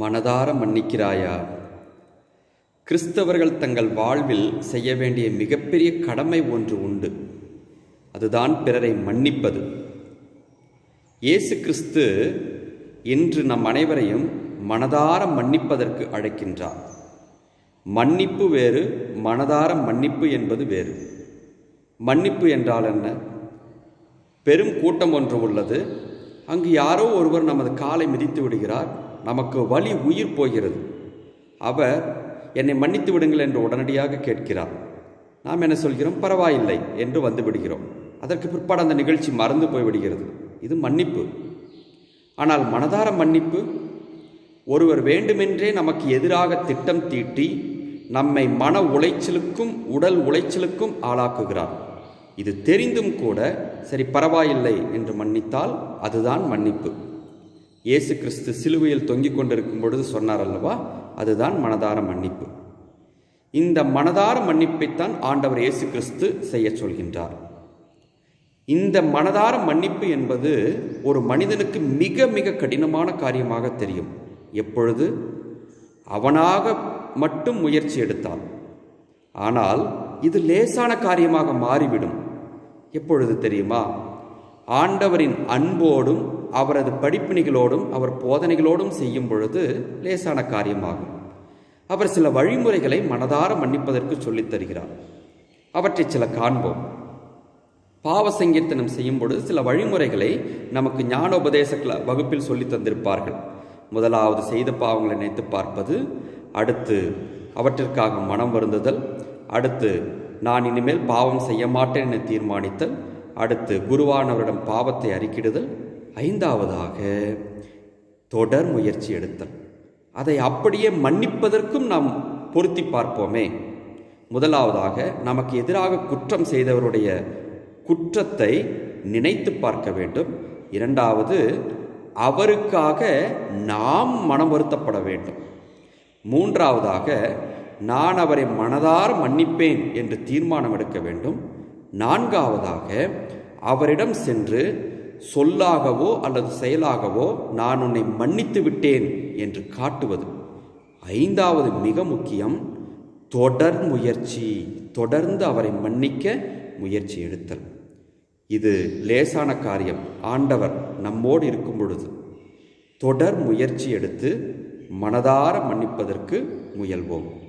மனதார மன்னிக்கிறாயா? கிறிஸ்தவர்கள் தங்கள் வாழ்வில் செய்ய வேண்டிய மிகப்பெரிய கடமை ஒன்று உண்டு. அதுதான் பிறரை மன்னிப்பது. இயேசு கிறிஸ்து இன்று நம் அனைவரையும் மனதார மன்னிப்பதற்கு அழைக்கின்றார். மன்னிப்பு வேறு மனதார மன்னிப்பு என்பது வேறு. மன்னிப்பு என்றால் என்ன? பெரும் கூட்டம் ஒன்று உள்ளது. அங்கு யாரோ ஒருவர் நமது காலை மிதித்து விடுகிறார். நமக்கு வழி உயிர் போகிறது. அவர் என்னை மன்னித்து விடுங்கள் என்று உடனடியாக கேட்கிறார். நாம் என்ன சொல்கிறோம்? பரவாயில்லை என்று வந்து விடுகிறோம். அதற்கு பிற்பாடு அந்த நிகழ்ச்சி மறந்து போய்விடுகிறது இது மன்னிப்பு. ஆனால் மனதார மன்னிப்பு ஒருவர் வேண்டுமென்றே நமக்கு எதிராக திட்டம் தீட்டி நம்மை மன உளைச்சலுக்கும் உடல் உளைச்சலுக்கும் ஆளாக்குகிறார். இது தெரிந்தும் கூட சரி பரவாயில்லை என்று மன்னித்தால் அதுதான் மன்னிப்பு. இயேசு கிறிஸ்து சிலுவையில் தொங்கிக் கொண்டிருக்கும் பொழுது சொன்னார் அல்லவா அதுதான் மனதார மன்னிப்பு. இந்த மனதார மன்னிப்பைத்தான் ஆண்டவர் இயேசு கிறிஸ்து செய்ய சொல்கின்றார். இந்த மனதார மன்னிப்பு என்பது ஒரு மனிதனுக்கு மிக மிக கடினமான காரியமாக தெரியும். எப்பொழுது? அவனாக மட்டும் முயற்சி எடுத்தான். ஆனால் இது லேசான காரியமாக மாறிவிடும். எப்பொழுது தெரியுமா? ஆண்டவரின் அன்போடும் அவரது படிப்பினிகளோடும் அவர் போதனைகளோடும் செய்யும் பொழுது லேசான காரியமாகும். அவர் சில வழிமுறைகளை மனதார மன்னிப்பதற்கு சொல்லித் தருகிறார். அவற்றை சில காண்போம். பாவ சங்கீர்த்தனம் செய்யும் பொழுது சில வழிமுறைகளை நமக்கு ஞானோபதேச வகுப்பில் சொல்லித் தந்திருப்பார்கள். முதலாவது செய்த பாவங்களை நினைத்து பார்ப்பது. அடுத்து அவற்றிற்காக மனம் வருந்துதல். அடுத்து நான் இனிமேல் பாவம் செய்ய மாட்டேன் என தீர்மானித்தல். அடுத்து குருவானவரிடம் பாவத்தை அறிக்கிடுதல். ஐந்தாவதாக தொடர் முயற்சி எடுத்தல். அதை அப்படியே மன்னிப்பதற்கும் நாம் பொருத்தி பார்ப்போமே. முதலாவதாக நமக்கு எதிராக குற்றம் செய்தவருடைய குற்றத்தை நினைத்து பார்க்க வேண்டும். இரண்டாவது அவருக்காக நாம் மனம் வருத்தப்பட வேண்டும். மூன்றாவதாக நான் அவரை மனதார் மன்னிப்பேன் என்று தீர்மானம் எடுக்க வேண்டும். நான்காவதாக அவரிடம் சென்று சொல்லாகவோ அல்லது செயலாகவோ நான் உன்னை மன்னித்து விட்டேன் என்று காட்டுவது. ஐந்தாவது மிக முக்கியம் தொடர் முயற்சி தொடர்ந்து அவரை மன்னிக்க முயற்சி எடுத்தல். இது லேசான காரியம் ஆண்டவர் நம்மோடு இருக்கும் பொழுது. தொடர் முயற்சி எடுத்து மனதார மன்னிப்பதற்கு முயல்வோம்.